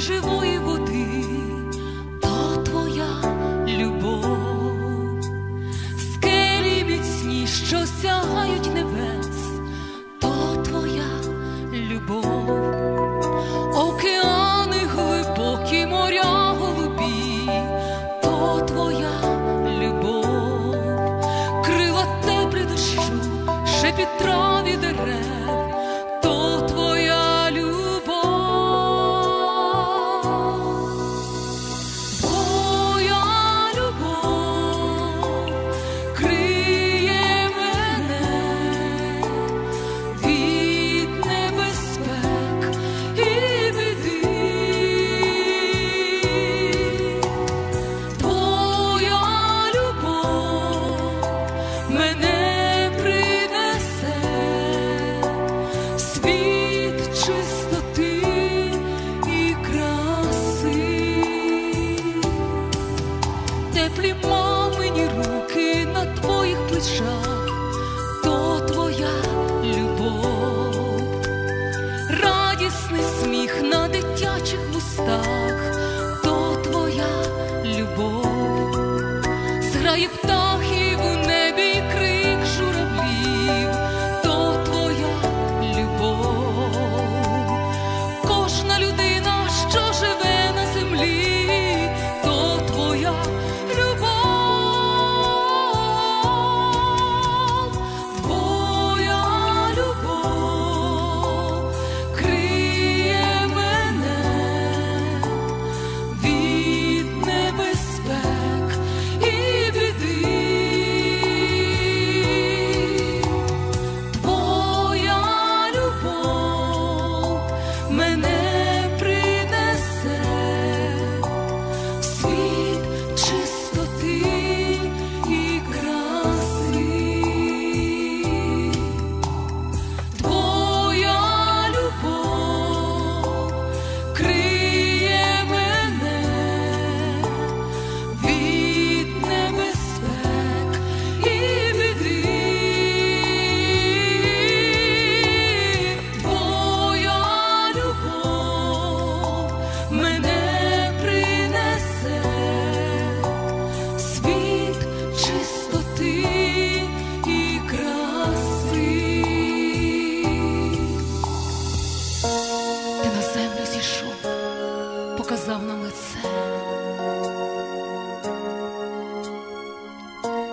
живої води, то твоя любов, скелі міцні, що сягають небес, то твоя любов, океани глибокі, моря голубі, то твоя любов, крила теплі дощу, шепіт трав Теплі мамині руки на твоїх плечах, то твоя любов, радісний сміх на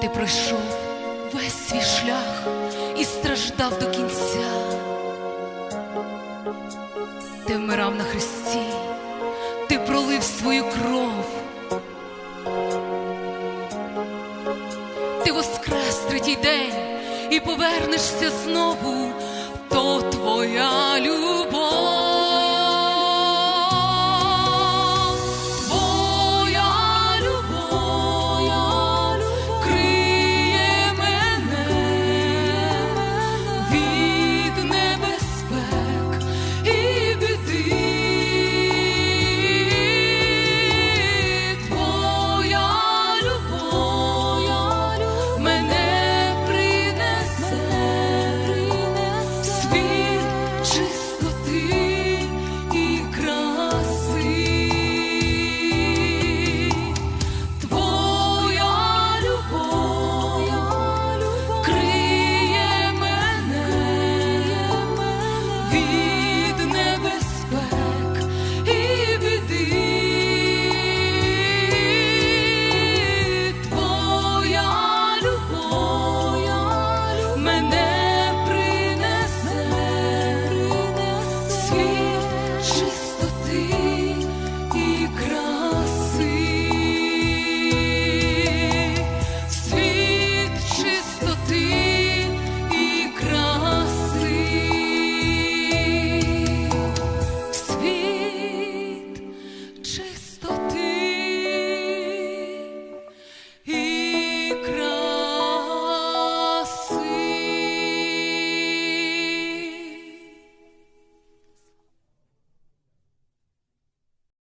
Ти пройшов весь свій шлях і страждав до кінця. Ти вмирав на хресті, ти пролив свою кров. Ти воскрес третій день і повернешся знову.